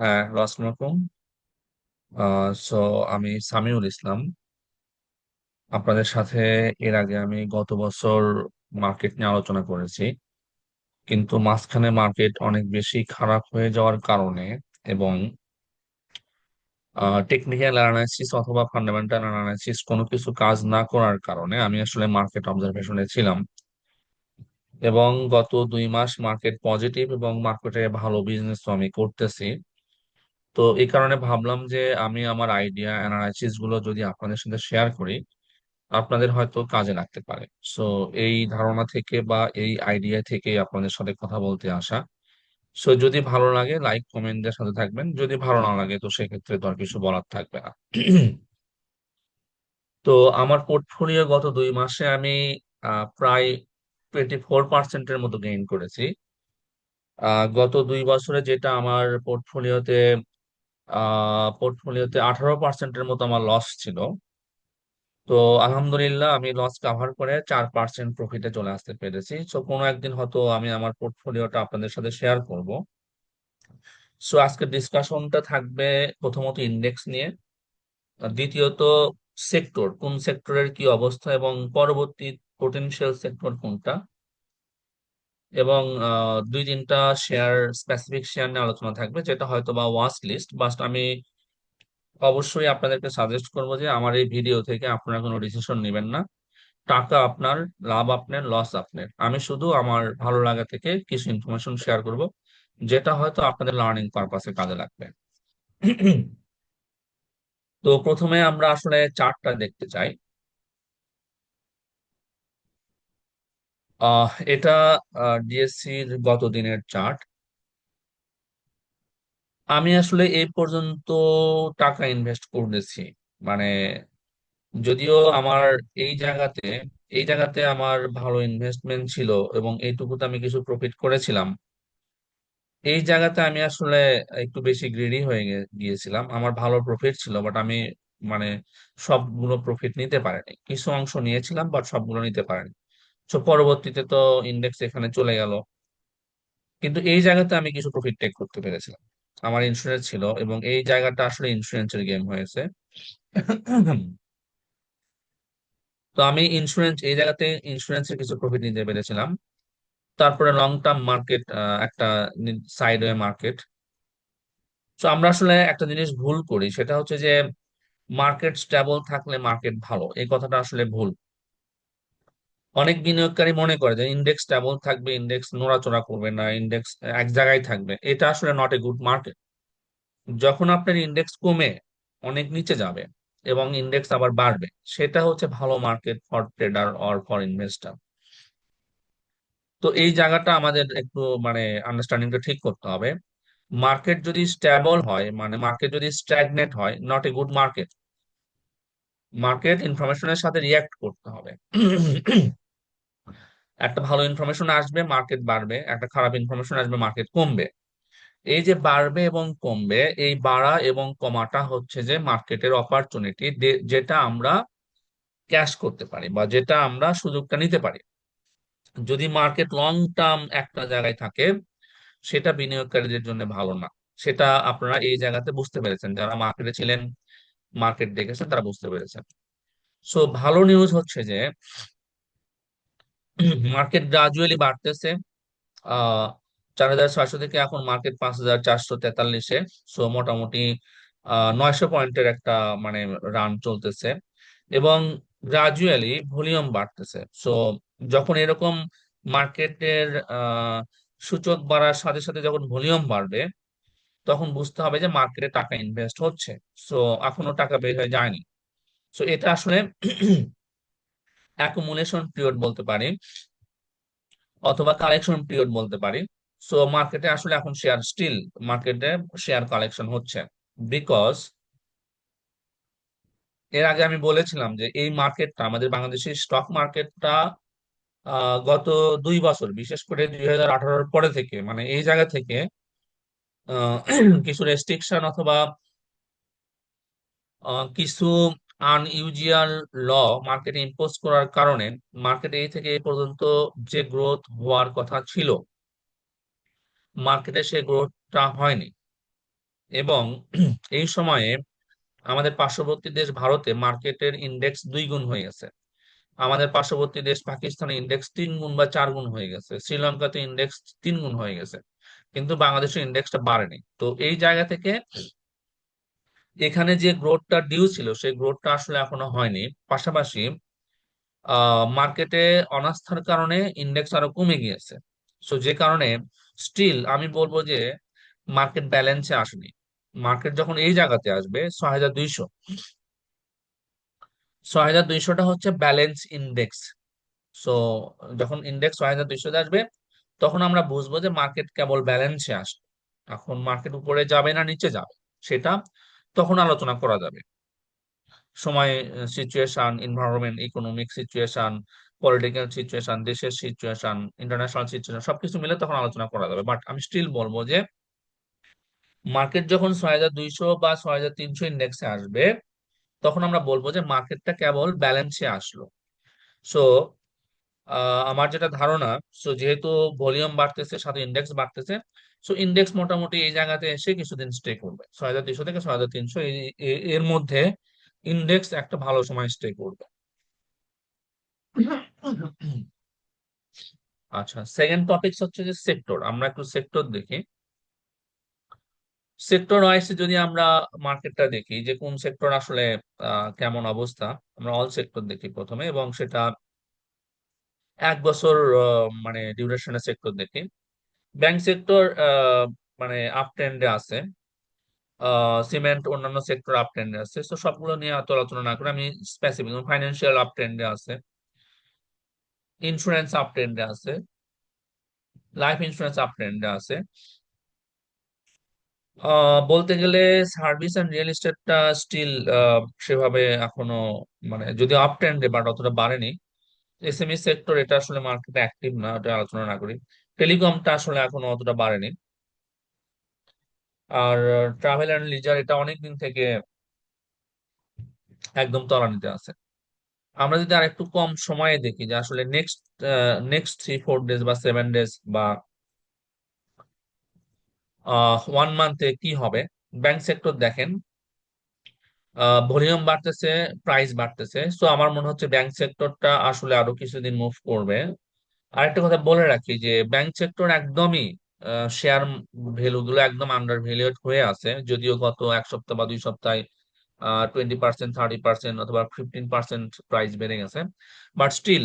হ্যাঁ আসসালামু আলাইকুম সো আমি সামিউল ইসলাম। আপনাদের সাথে এর আগে আমি গত বছর মার্কেট নিয়ে আলোচনা করেছি। কিন্তু মাঝখানে মার্কেট অনেক বেশি খারাপ হয়ে যাওয়ার কারণে এবং টেকনিক্যাল অ্যানালাইসিস অথবা ফান্ডামেন্টাল অ্যানালাইসিস কোনো কিছু কাজ না করার কারণে আমি আসলে মার্কেট অবজারভেশনে ছিলাম। এবং গত দুই মাস মার্কেট পজিটিভ এবং মার্কেটে ভালো বিজনেস আমি করতেছি। তো এই কারণে ভাবলাম যে আমি আমার আইডিয়া অ্যানালাইসিসগুলো যদি আপনাদের সাথে শেয়ার করি, আপনাদের হয়তো কাজে লাগতে পারে। সো এই ধারণা থেকে বা এই আইডিয়া থেকে আপনাদের সাথে কথা বলতে আসা। সো যদি ভালো লাগে লাইক কমেন্টের সাথে থাকবেন। যদি ভালো না লাগে, তো সেক্ষেত্রে তো আর কিছু বলার থাকবে না। তো আমার পোর্টফোলিও গত দুই মাসে আমি প্রায় টোয়েন্টি ফোর পার্সেন্টের মতো গেইন করেছি। গত দুই বছরে যেটা আমার পোর্টফোলিওতে পোর্টফোলিওতে আঠারো পার্সেন্টের মতো আমার লস ছিল। তো আলহামদুলিল্লাহ আমি লস কাভার করে চার পার্সেন্ট প্রফিটে চলে আসতে পেরেছি। সো কোনো একদিন হয়তো আমি আমার পোর্টফোলিওটা আপনাদের সাথে শেয়ার করব। সো আজকে ডিসকাশনটা থাকবে প্রথমত ইন্ডেক্স নিয়ে দ্বিতীয়ত সেক্টর কোন সেক্টরের কি অবস্থা এবং পরবর্তী পোটেনশিয়াল সেক্টর কোনটা? এবং দুই তিনটা শেয়ার স্পেসিফিক শেয়ার নিয়ে আলোচনা থাকবে, যেটা হয়তো বা ওয়াচ লিস্ট বাট আমি অবশ্যই আপনাদেরকে সাজেস্ট করব যে আমার এই ভিডিও থেকে আপনারা কোনো ডিসিশন নেবেন না। টাকা আপনার, লাভ আপনার লস আপনার। আমি শুধু আমার ভালো লাগা থেকে কিছু ইনফরমেশন শেয়ার করব, যেটা হয়তো আপনাদের লার্নিং পারপাসে কাজে লাগবে। তো প্রথমে আমরা আসলে চার্টটা দেখতে চাই। এটা ডিএসসির গত দিনের চার্ট আমি আসলে এই পর্যন্ত টাকা ইনভেস্ট করেছি মানে যদিও আমার এই জায়গাতে এই জায়গাতে আমার ভালো ইনভেস্টমেন্ট ছিল এবং এইটুকুতে আমি কিছু প্রফিট করেছিলাম, এই জায়গাতে আমি আসলে একটু বেশি গ্রিডি হয়ে গিয়েছিলাম। আমার ভালো প্রফিট ছিল বাট আমি মানে সবগুলো প্রফিট নিতে পারিনি। কিছু অংশ নিয়েছিলাম বাট সবগুলো নিতে পারিনি। পরবর্তীতে তো ইন্ডেক্স এখানে চলে গেল। কিন্তু এই জায়গাতে আমি কিছু প্রফিট টেক করতে পেরেছিলাম। আমার ইন্স্যুরেন্স ছিল এবং এই জায়গাটা আসলে ইন্স্যুরেন্সের গেম হয়েছে। তো আমি ইন্স্যুরেন্স এই জায়গাতে ইন্স্যুরেন্সের কিছু প্রফিট নিতে পেরেছিলাম। তারপরে লং টার্ম মার্কেট একটা সাইডওয়ে মার্কেট তো আমরা আসলে একটা জিনিস ভুল করি, সেটা হচ্ছে যে মার্কেট স্টেবল থাকলে মার্কেট ভালো। এই কথাটা আসলে ভুল। অনেক বিনিয়োগকারী মনে করে যে ইন্ডেক্স স্টেবল থাকবে ইন্ডেক্স নড়াচড়া করবে না ইন্ডেক্স এক জায়গায় থাকবে। এটা আসলে নট এ গুড মার্কেট যখন আপনার ইন্ডেক্স কমে, অনেক নিচে যাবে এবং ইন্ডেক্স আবার বাড়বে, সেটা হচ্ছে ভালো market for trader or for investor তো এই জায়গাটা আমাদের একটু মানে আন্ডারস্ট্যান্ডিংটা ঠিক করতে হবে। মার্কেট যদি স্ট্যাবল হয় মানে মার্কেট যদি স্ট্যাগনেট হয় not a good market market ইনফরমেশনের সাথে রিয়াক্ট করতে হবে। একটা ভালো ইনফরমেশন আসবে মার্কেট বাড়বে, একটা খারাপ ইনফরমেশন আসবে মার্কেট কমবে। এই যে বাড়বে এবং কমবে, এই বাড়া এবং কমাটা হচ্ছে যে মার্কেটের অপরচুনিটি যেটা আমরা ক্যাশ করতে পারি বা যেটা আমরা সুযোগটা নিতে পারি। যদি মার্কেট লং টার্ম একটা জায়গায় থাকে, সেটা বিনিয়োগকারীদের জন্য ভালো না। সেটা আপনারা এই জায়গাতে বুঝতে পেরেছেন। যারা মার্কেটে ছিলেন মার্কেট দেখেছেন তারা বুঝতে পেরেছেন সো ভালো নিউজ হচ্ছে যে মার্কেট গ্রাজুয়ালি বাড়তেছে। আহ, চার হাজার ছয়শো থেকে এখন মার্কেট পাঁচ হাজার চারশো তেতাল্লিশে। সো মোটামুটি নয়শো পয়েন্টের একটা মানে রান চলতেছে। এবং গ্রাজুয়ালি ভলিউম বাড়তেছে। সো যখন এরকম মার্কেটের সূচক বাড়ার সাথে সাথে যখন ভলিউম বাড়বে তখন বুঝতে হবে যে মার্কেটে টাকা ইনভেস্ট হচ্ছে। সো এখনও টাকা বের হয়ে যায়নি। সো এটা আসলে অ্যাকুমুলেশন পিরিয়ড বলতে পারি, অথবা কালেকশন পিরিয়ড বলতে পারি। সো মার্কেটে আসলে এখন শেয়ার স্টিল মার্কেটে শেয়ার কালেকশন হচ্ছে। বিকজ এর আগে আমি বলেছিলাম যে এই মার্কেটটা আমাদের বাংলাদেশের স্টক মার্কেটটা গত দুই বছর, বিশেষ করে দুই হাজার আঠারোর পরে থেকে মানে এই জায়গা থেকে কিছু রেস্ট্রিকশন অথবা কিছু আনইউজুয়াল ল মার্কেটে ইম্পোজ করার কারণে মার্কেট এই থেকে পর্যন্ত যে গ্রোথ হওয়ার কথা ছিল মার্কেটে সেই গ্রোথটা হয়নি। এবং এই সময়ে আমাদের পার্শ্ববর্তী দেশ ভারতে মার্কেটের ইন্ডেক্স দুই গুণ হয়ে গেছে। আমাদের পার্শ্ববর্তী দেশ পাকিস্তানের ইন্ডেক্স তিন গুণ বা চার গুণ হয়ে গেছে। শ্রীলঙ্কাতে ইন্ডেক্স তিন গুণ হয়ে গেছে। কিন্তু বাংলাদেশের ইন্ডেক্সটা বাড়েনি। তো এই জায়গা থেকে এখানে যে গ্রোথটা ডিউ ছিল, সেই গ্রোথটা আসলে এখনও হয়নি। পাশাপাশি মার্কেটে অনাস্থার কারণে ইন্ডেক্স আরও কমে গিয়েছে। সো যে কারণে স্টিল আমি বলব যে মার্কেট ব্যালেন্সে আসেনি। মার্কেট যখন এই জায়গাতে আসবে, ছয় হাজার দুইশো, ছয় হাজার দুইশোটা হচ্ছে ব্যালেন্স ইন্ডেক্স সো যখন ইন্ডেক্স ছয় হাজার দুইশোতে আসবে তখন আমরা বুঝব যে মার্কেট কেবল ব্যালেন্সে আসবে এখন মার্কেট উপরে যাবে না, নিচে যাবে, সেটা তখন আলোচনা করা যাবে। সময় situation environment economic situation political situation দেশের সিচুয়েশন ইন্টারন্যাশনাল সিচুয়েশন সবকিছু মিলে তখন আলোচনা করা যাবে। বাট আমি স্টিল বলব যে মার্কেট যখন ছয় হাজার দুইশো বা ছয় হাজার তিনশো ইন্ডেক্সে আসবে, তখন আমরা বলব যে মার্কেটটা কেবল ব্যালেন্সে আসলো। সো আমার যেটা ধারণা সো যেহেতু ভলিউম বাড়তেছে, সাথে ইন্ডেক্স বাড়তেছে সো ইন্ডেক্স মোটামুটি এই জায়গাতে এসে কিছুদিন স্টে করবে। ছয় হাজার দুইশো থেকে ছয় হাজার তিনশো এর মধ্যে ইন্ডেক্স একটা ভালো সময় স্টে করবে। আচ্ছা সেকেন্ড টপিক হচ্ছে যে সেক্টর আমরা একটু সেক্টর দেখি। সেক্টর ওয়াইজ যদি আমরা মার্কেটটা দেখি, যে কোন সেক্টর আসলে কেমন অবস্থা, আমরা অল সেক্টর দেখি প্রথমে, এবং সেটা এক বছর মানে ডিউরেশনের সেক্টর দেখি। ব্যাংক সেক্টর মানে আপ ট্রেন্ডে আছে। সিমেন্ট অন্যান্য সেক্টর আপ ট্রেন্ডে আছে। তো সবগুলো নিয়ে এত আলোচনা না করে আমি স্পেসিফিক ফাইন্যান্সিয়াল আপ ট্রেন্ডে আছে। ইন্স্যুরেন্স আপ ট্রেন্ডে আছে। লাইফ ইন্স্যুরেন্স আপ ট্রেন্ডে আছে। বলতে গেলে সার্ভিস এন্ড রিয়েল এস্টেটটা স্টিল সেভাবে এখনও মানে যদি আপ ট্রেন্ডে বাট অতটা বাড়েনি। এসএমই সেক্টর এটা আসলে মার্কেটে অ্যাক্টিভ না ওটা আলোচনা না করি। টেলিকমটা আসলে এখনও অতটা বাড়েনি। আর ট্রাভেল এন্ড লিজার এটা অনেকদিন থেকে একদম তলানিতে আছে। আমরা যদি আর একটু কম সময়ে দেখি যে আসলে next next three four days বা সেভেন ডেজ বা ওয়ান মান্থে কি হবে ব্যাংক সেক্টর দেখেন ভলিউম বাড়তেছে, প্রাইস বাড়তেছে। সো আমার মনে হচ্ছে ব্যাংক সেক্টরটা আসলে আরও কিছুদিন মুভ করবে। আরেকটা কথা বলে রাখি যে, ব্যাংক সেক্টর একদমই শেয়ার ভ্যালু গুলো একদম আন্ডার ভ্যালুয়েট হয়ে আছে। যদিও গত এক সপ্তাহ বা দুই সপ্তাহে টোয়েন্টি পার্সেন্ট থার্টি পার্সেন্ট অথবা ফিফটিন পার্সেন্ট প্রাইস বেড়ে গেছে। বাট স্টিল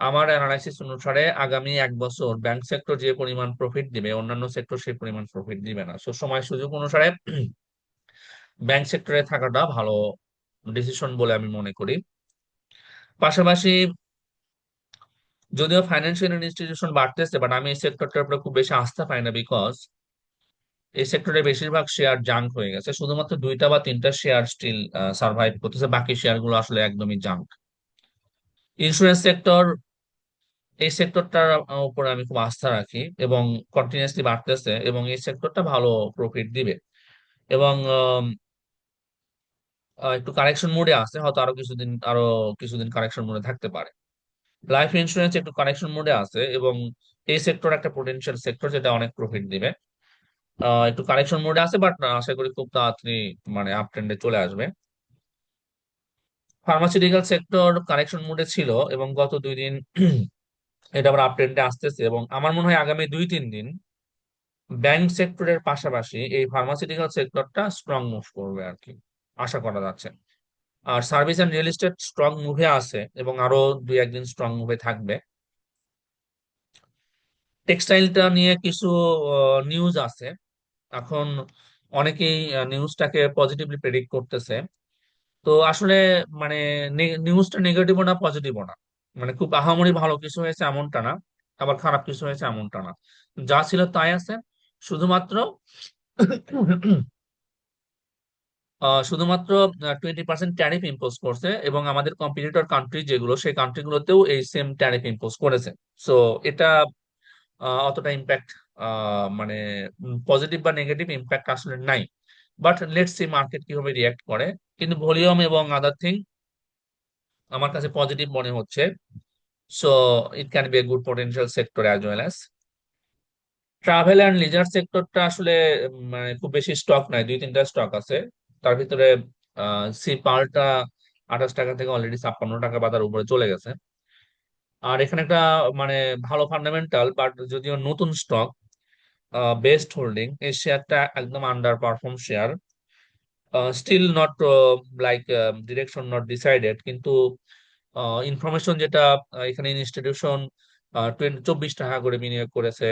আমার অ্যানালাইসিস অনুসারে আগামী এক বছর ব্যাংক সেক্টর যে পরিমাণ প্রফিট দিবে, অন্যান্য সেক্টর সেই পরিমাণ প্রফিট দিবে না। সো সময় সুযোগ অনুসারে ব্যাংক সেক্টরে থাকাটা ভালো ডিসিশন বলে আমি মনে করি। পাশাপাশি যদিও ফাইন্যান্সিয়াল ইনস্টিটিউশন বাড়তেছে বাট আমি এই সেক্টরটার উপরে খুব বেশি আস্থা পাই না বিকজ এই সেক্টরে বেশিরভাগ শেয়ার জাঙ্ক হয়ে গেছে। শুধুমাত্র দুইটা বা তিনটা শেয়ার স্টিল সার্ভাইভ করতেছে, বাকি শেয়ারগুলো আসলে একদমই জাঙ্ক ইন্স্যুরেন্স সেক্টর এই সেক্টরটার উপরে আমি খুব আস্থা রাখি এবং কন্টিনিউয়াসলি বাড়তেছে এবং এই সেক্টরটা ভালো প্রফিট দিবে। এবং একটু কারেকশন মোডে আছে, হয়তো আরও কিছুদিন আরও কিছুদিন কারেকশন মোডে থাকতে পারে। লাইফ ইন্স্যুরেন্স একটু কারেকশন মোডে আছে এবং এই সেক্টর একটা পোটেনশিয়াল সেক্টর যেটা অনেক প্রফিট দিবে। একটু কারেকশন মোডে আছে বাট আশা করি খুব তাড়াতাড়ি মানে আপ ট্রেন্ডে চলে আসবে। ফার্মাসিউটিক্যাল সেক্টর কারেকশন মোডে ছিল এবং গত দুই দিন এটা আবার আপ ট্রেন্ডে আসতেছে এবং আমার মনে হয় আগামী দুই, তিন দিন ব্যাংক সেক্টরের পাশাপাশি এই ফার্মাসিউটিক্যাল সেক্টরটা স্ট্রং মুভ করবে আর কি। আশা করা যাচ্ছে। আর service and real estate strong মুভে আছে এবং আরও দুই একদিন স্ট্রং মুভে থাকবে। টেক্সটাইলটা নিয়ে কিছু নিউজ আছে। এখন অনেকেই নিউজটাকে পজিটিভলি প্রেডিক্ট করতেছে। তো আসলে মানে নিউজটা নেগেটিভও না পজিটিভও না। মানে খুব আহামরি ভালো কিছু হয়েছে এমনটা না, আবার খারাপ কিছু হয়েছে এমনটা না। যা ছিল তাই আছে। শুধুমাত্র শুধুমাত্র টোয়েন্টি পার্সেন্ট ট্যারিফ ইম্পোজ করছে এবং আমাদের কম্পিটিটর কান্ট্রি যেগুলো, সেই কান্ট্রিগুলোতেও এই সেম ট্যারিফ ইম্পোজ করেছে। সো এটা অতটা ইম্প্যাক্ট মানে পজিটিভ বা নেগেটিভ ইম্প্যাক্ট আসলে নাই। বাট লেটস সি মার্কেট কীভাবে রিয়াক্ট করে। কিন্তু ভলিউম এবং আদার থিং আমার কাছে পজিটিভ মনে হচ্ছে। So it can be a good potential sector as well as travel and leisure সেক্টরটা আসলে মানে খুব বেশি স্টক নাই দুই তিনটা স্টক আছে। তার ভিতরে সি পালটা আঠাশ টাকা থেকে অলরেডি ছাপ্পান্ন টাকা বা তার উপরে চলে গেছে। আর এখানে একটা মানে ভালো ফান্ডামেন্টাল বাট যদিও নতুন স্টক বেস্ট হোল্ডিং এই শেয়ারটা একদম underperform share still not like direction not decided কিন্তু ইনফরমেশন যেটা এখানে ইনস্টিটিউশন টোয়েন্টি চব্বিশ টাকা করে বিনিয়োগ করেছে।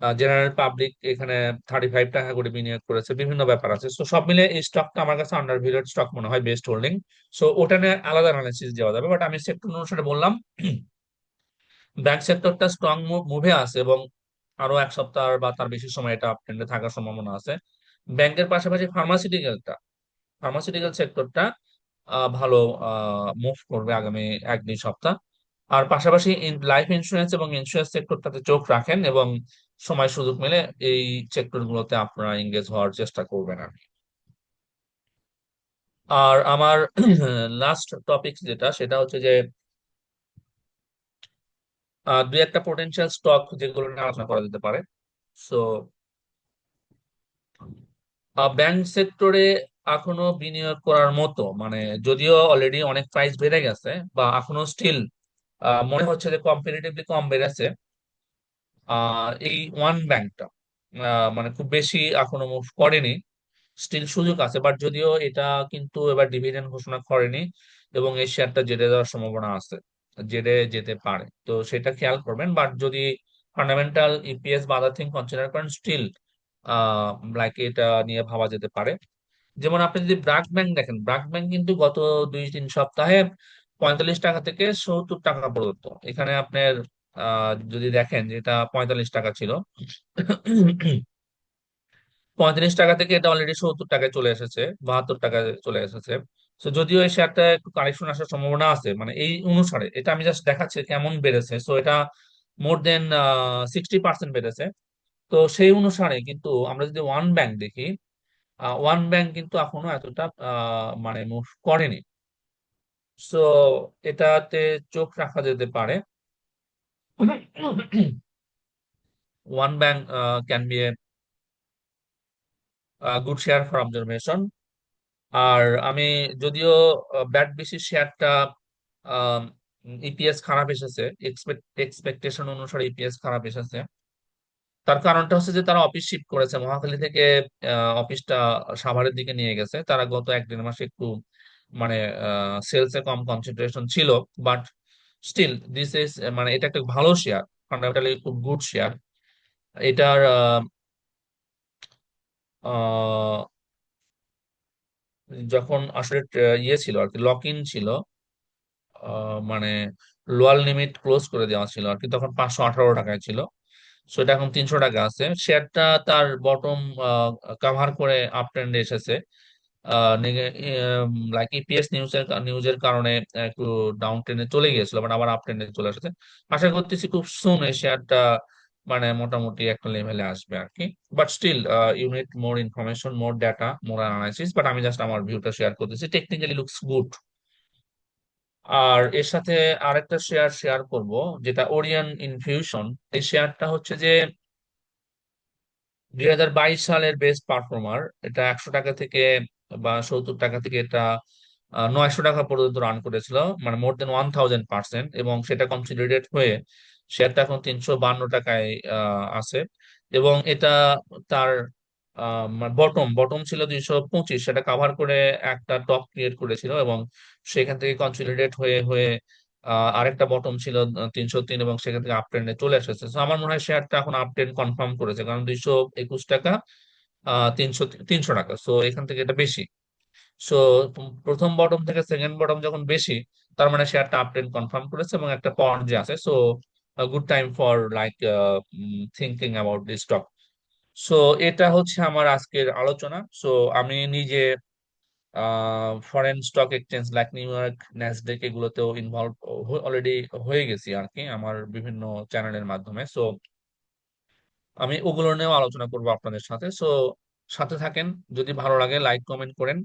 জেনারেল পাবলিক এখানে থার্টি ফাইভ টাকা করে বিনিয়োগ করেছে, বিভিন্ন ব্যাপার আছে। তো সব মিলে এই স্টকটা আমার কাছে আন্ডার ভ্যালুড স্টক মনে হয় বেস্ট হোল্ডিং সো ওটা নিয়ে আলাদা অ্যানালিসিস দেওয়া যাবে বাট আমি সেক্টর অনুসারে বললাম। ব্যাংক সেক্টরটা স্ট্রং মুভে আছে এবং আরও এক সপ্তাহ বা তার বেশি সময় এটা আপট্রেন্ডে থাকার সম্ভাবনা আছে। ব্যাংকের পাশাপাশি ফার্মাসিউটিক্যালটা ফার্মাসিউটিক্যাল সেক্টরটা ভালো মুভ করবে আগামী এক দুই সপ্তাহ। আর পাশাপাশি লাইফ ইন্স্যুরেন্স এবং ইন্স্যুরেন্স সেক্টরটাতে চোখ রাখেন এবং সময় সুযোগ মিলে এই সেক্টর গুলোতে আপনারা এঙ্গেজ হওয়ার চেষ্টা করবেন আর। আর আমার লাস্ট টপিক যেটা, সেটা হচ্ছে যে দুই একটা পোটেনশিয়াল স্টক যেগুলো নিয়ে আলোচনা করা যেতে পারে সো ব্যাংক সেক্টরে এখনও বিনিয়োগ করার মতো মানে যদিও অলরেডি অনেক প্রাইস বেড়ে গেছে, বা এখনও স্টিল মনে হচ্ছে যে কম্পারেটিভলি কম বেড়েছে এই ওয়ান ব্যাংকটা মানে খুব বেশি এখনও মুভ করেনি। স্টিল সুযোগ আছে বাট যদিও এটা কিন্তু এবার ডিভিডেন্ড ঘোষণা করেনি এবং এই শেয়ারটা জেটে যাওয়ার সম্ভাবনা আছে জেটে যেতে পারে। তো সেটা খেয়াল করবেন বাট যদি ফান্ডামেন্টাল ইপিএস বা আদার থিং কনসিডার করেন স্টিল লাইক এটা নিয়ে ভাবা যেতে পারে। যেমন আপনি যদি ব্র্যাক ব্যাংক দেখেন ব্র্যাক ব্যাংক কিন্তু গত দুই তিন সপ্তাহে পঁয়তাল্লিশ টাকা থেকে সত্তর টাকা পর্যন্ত। এখানে আপনার যদি দেখেন যে এটা পঁয়তাল্লিশ টাকা ছিল। পঁয়ত্রিশ টাকা থেকে এটা অলরেডি সত্তর টাকায় চলে এসেছে, বাহাত্তর টাকায় চলে এসেছে। তো যদিও এই শেয়ারটা একটু কারেকশন আসার সম্ভাবনা আছে মানে এই অনুসারে, এটা আমি জাস্ট দেখাচ্ছি কেমন বেড়েছে। সো এটা মোর দেন সিক্সটি পার্সেন্ট বেড়েছে। তো সেই অনুসারে কিন্তু আমরা যদি ওয়ান ব্যাংক দেখি ওয়ান ব্যাংক কিন্তু এখনও এতটা মানে মুভ করেনি। সো এটাতে চোখ রাখা যেতে পারে। One Bank can be a good share for observation আর আমি যদিও ব্যাট বেশি শেয়ারটা ইপিএস খারাপ এসেছে এক্সপেকটেশন অনুসারে ইপিএস খারাপ এসেছে। তার কারণটা হচ্ছে যে তারা অফিস শিফট করেছে। মহাখালী থেকে অফিসটা সাভারের দিকে নিয়ে গেছে। তারা গত এক দেড় মাসে একটু মানে সেলসে কম কনসেন্ট্রেশন ছিল। বাট স্টিল দিস ইজ মানে এটা একটা ভালো শেয়ার ফান্ডামেন্টালি খুব গুড শেয়ার এটার যখন আসলে ইয়ে ছিল আর কি লক ইন ছিল মানে লোয়ার লিমিট ক্লোজ করে দেওয়া ছিল আর কি, তখন পাঁচশো আঠারো টাকায় ছিল। সো এটা এখন তিনশো টাকা আছে। শেয়ারটা তার বটম কাভার করে আপ ট্রেন্ডে এসেছে। লাইক ইপিএস নিউজের নিউজের কারণে একটু ডাউন ট্রেন্ডে চলে গিয়েছিল বাট আবার আপ ট্রেন্ডে চলে এসেছে। আশা করতেছি খুব সুন এই শেয়ারটা মানে মোটামুটি একটা লেভেলে আসবে আর কি। But still you need more information more data more analysis but আমি জাস্ট আমার ভিউটা শেয়ার করতেছি। টেকনিক্যালি লুকস গুড আর এর সাথে আরেকটা শেয়ার শেয়ার করব, যেটা ওরিয়ন ইনফিউশন এই শেয়ারটা হচ্ছে যে দুই হাজার বাইশ সালের বেস্ট পারফর্মার এটা একশো টাকা থেকে বা সত্তর টাকা থেকে এটা নয়শো টাকা পর্যন্ত রান করেছিল মানে more then one thousand percent এবং সেটা কনসিডারেট হয়ে শেয়ারটা এখন তিনশো বান্ন টাকায় আছে এবং এটা তার বটম বটম ছিল দুইশো পঁচিশ, সেটা কাভার করে একটা টপ ক্রিয়েট করেছিল এবং সেখান থেকে কনসিডারেট হয়ে হয়ে আরেকটা বটম ছিল তিনশো তিন এবং সেখান থেকে আপ ট্রেন্ডে চলে এসেছে। আমার মনে হয় শেয়ারটা এখন আপ ট্রেন্ড কনফার্ম করেছে, কারণ দুইশো একুশ টাকা তিনশো তিনশো টাকা। সো এখান থেকে এটা বেশি। সো প্রথম বটম থেকে সেকেন্ড বটম যখন বেশি, তার মানে শেয়ারটা আপ ট্রেন্ড কনফার্ম করেছে এবং একটা পয়েন্ট যে আছে। So good time for like thinking about this stock so এটা হচ্ছে আমার আজকের আলোচনা। সো আমি নিজে foreign stock exchange like New York Nasdaq এগুলোতেও involve already হয়ে গেছি আর কি, আমার বিভিন্ন চ্যানেলের মাধ্যমে। সো আমি ওগুলো নিয়েও আলোচনা করব আপনাদের সাথে। সো সাথে থাকেন, যদি ভালো লাগে লাইক কমেন্ট করেন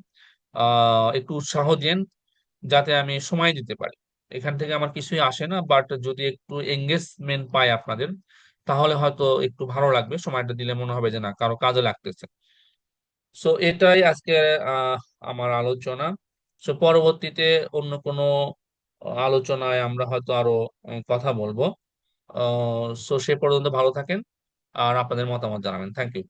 একটু উৎসাহ দেন যাতে আমি সময় দিতে পারি। এখান থেকে আমার কিছুই আসে না বাট যদি একটু এঙ্গেজমেন্ট পাই আপনাদের, তাহলে হয়তো একটু ভালো লাগবে, সময়টা দিলে মনে হবে যে না, কারও কাজে লাগতেছে। সো এটাই আজকে আমার আলোচনা। সো পরবর্তীতে অন্য কোনো আলোচনায় আমরা হয়তো আরও কথা বলব। সো সে পর্যন্ত ভালো থাকেন। আর আপনাদের মতামত জানাবেন। Thank you